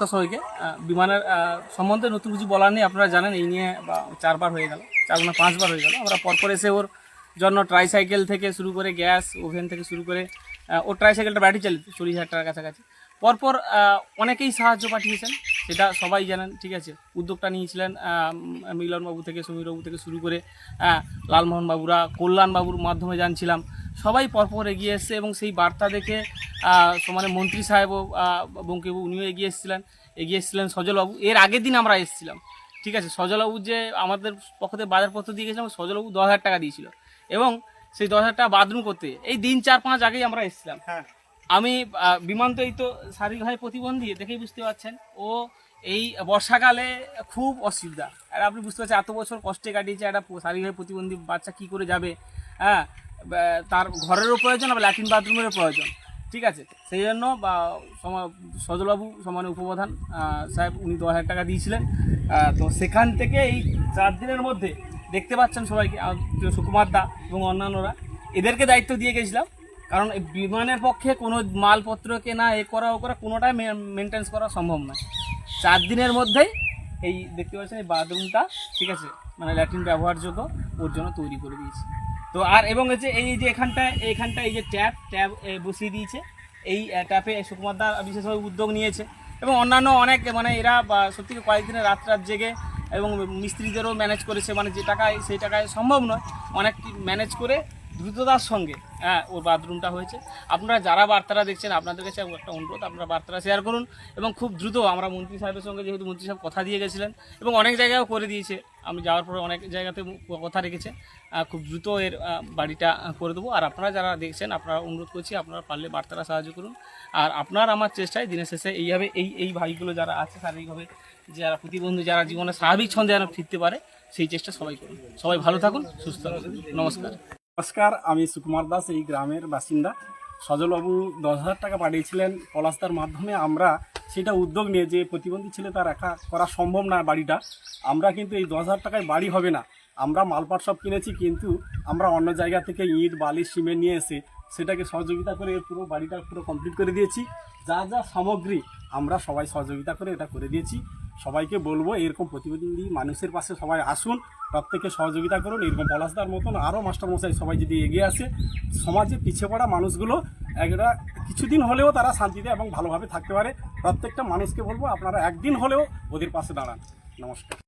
নমস্কার সবাইকে বিমানের সম্বন্ধে নতুন কিছু বলার নেই আপনারা জানেন এই নিয়ে চারবার হয়ে গেল চার না পাঁচবার হয়ে গেল। আমরা পরপর এসে ওর জন্য ট্রাইসাইকেল থেকে শুরু করে গ্যাস ওভেন থেকে শুরু করে ওর ট্রাইসাইকেলটা ব্যাটারি চালিত চল্লিশ হাজার টাকার কাছাকাছি। পরপর অনেকেই সাহায্য পাঠিয়েছেন সেটা সবাই জানেন ঠিক আছে? উদ্যোগটা নিয়েছিলেন মিলনবাবু থেকে সমীরবাবু থেকে শুরু করে আহ, লালমোহন বাবুরা কল্যাণবাবুর মাধ্যমে জানছিলাম সবাই পরপর এগিয়ে এসছে এবং সেই বার্তা দেখে সমানে মন্ত্রী সাহেবও আহ, বঙ্কিবাবু উনিও এগিয়ে এসেছিলেন এগিয়ে এসেছিলেন সজলবাবু। এর আগের দিন আমরা এসেছিলাম ঠিক আছে? সজলবাবু যে আমাদের পক্ষ থেকে বাজারপত্র দিয়ে গেছিলাম সজলবাবু দশ হাজার টাকা দিয়েছিল এবং সেই দশ হাজার টাকা বাথরুম করতে এই দিন চার পাঁচ আগেই আমরা এসেছিলাম। হ্যাঁ। আমি বিমান তো এই তো শারীরিকভাবে প্রতিবন্ধী দেখেই বুঝতে পারছেন ও এই বর্ষাকালে খুব অসুবিধা। আর আপনি বুঝতে পারছেন এত বছর কষ্টে কাটিয়েছে একটা শারীরিকভাবে প্রতিবন্ধী বাচ্চা কি করে যাবে? হ্যাঁ তার ঘরেরও প্রয়োজন আবার ল্যাট্রিন বাথরুমেরও প্রয়োজন। ঠিক আছে? সেই জন্য বা সজলবাবু সমানে উপপ্রধান সাহেব উনি দশ হাজার টাকা দিয়েছিলেন। তো সেখান থেকে এই চার দিনের মধ্যে দেখতে পাচ্ছেন সবাইকে সুকুমার দা এবং অন্যান্যরা। এদেরকে দায়িত্ব দিয়ে গেছিলাম। কারণ বিমানের পক্ষে কোনো মালপত্র কেনা এ করা, ও করা কোনোটাই মেনটেন্স করা সম্ভব নয়। চার দিনের মধ্যেই এই দেখতে পাচ্ছেন এই বাথরুমটা ঠিক আছে? মানে ল্যাট্রিন ব্যবহারযোগ্য, ওর জন্য তৈরি করে দিয়েছি। তো আর এবং হচ্ছে এই যে এখানটায় এইখানটায় এই যে ট্যাপ ট্যাপ বসিয়ে দিয়েছে। এই ট্যাপে সুকুমার দা বিশেষভাবে উদ্যোগ নিয়েছে। এবং অন্যান্য অনেক মানে এরা সত্যি কয়েকদিনের রাত রাত জেগে এবং মিস্ত্রিদেরও ম্যানেজ করেছে। মানে যে টাকায়, সেই টাকায় সম্ভব নয়। অনেক ম্যানেজ করে দ্রুততার সঙ্গে হ্যাঁ ওর বাথরুমটা হয়েছে। আপনারা যারা বার্তারা দেখছেন, আপনাদের কাছে একটা অনুরোধ, আপনারা বার্তাটা শেয়ার করুন এবং খুব দ্রুত আমরা মন্ত্রী সাহেবের সঙ্গে যেহেতু মন্ত্রী সাহেব কথা দিয়ে গেছিলেন এবং অনেক জায়গাও করে দিয়েছে, আমি যাওয়ার পরে অনেক জায়গাতে কথা রেখেছে খুব দ্রুত এর বাড়িটা করে দেবো। আর আপনারা যারা দেখছেন, আপনারা অনুরোধ করছি, আপনারা পারলে বার্তাটা সাহায্য করুন। আর আপনার আমার চেষ্টায় দিনের শেষে এইভাবে এই এই ভাইগুলো যারা আছে, শারীরিকভাবে যারা প্রতিবন্ধী, যারা জীবনে স্বাভাবিক ছন্দে যেন ফিরতে পারে, সেই চেষ্টা সবাই করুন। সবাই ভালো থাকুন, সুস্থ থাকুন। নমস্কার। নমস্কার, আমি সুকুমার দাস, এই গ্রামের বাসিন্দা। সজলবাবু দশ হাজার টাকা পাঠিয়েছিলেন পলাস্তার মাধ্যমে। আমরা সেটা উদ্যোগ নিয়ে যে প্রতিবন্ধী ছেলে তার একা করা সম্ভব না বাড়িটা, আমরা কিন্তু এই দশ হাজার টাকায় বাড়ি হবে না। আমরা মালপাট সব কিনেছি, কিন্তু আমরা অন্য জায়গা থেকে ইট বালি সিমেন্ট নিয়ে এসে সেটাকে সহযোগিতা করে পুরো বাড়িটা পুরো কমপ্লিট করে দিয়েছি। যা যা সামগ্রী আমরা সবাই সহযোগিতা করে এটা করে দিয়েছি। সবাইকে বলব, এরকম প্রতিবন্ধী মানুষের পাশে সবাই আসুন প্রত্যেকে সহযোগিতা করুন, এরকম পলাশদার মতন আরও মাস্টারমশাই সবাই যদি এগিয়ে আসে, সমাজে পিছিয়ে পড়া মানুষগুলো একটা কিছুদিন হলেও তারা শান্তিতে এবং ভালোভাবে থাকতে পারে। প্রত্যেকটা মানুষকে বলব, আপনারা একদিন হলেও ওদের পাশে দাঁড়ান। নমস্কার।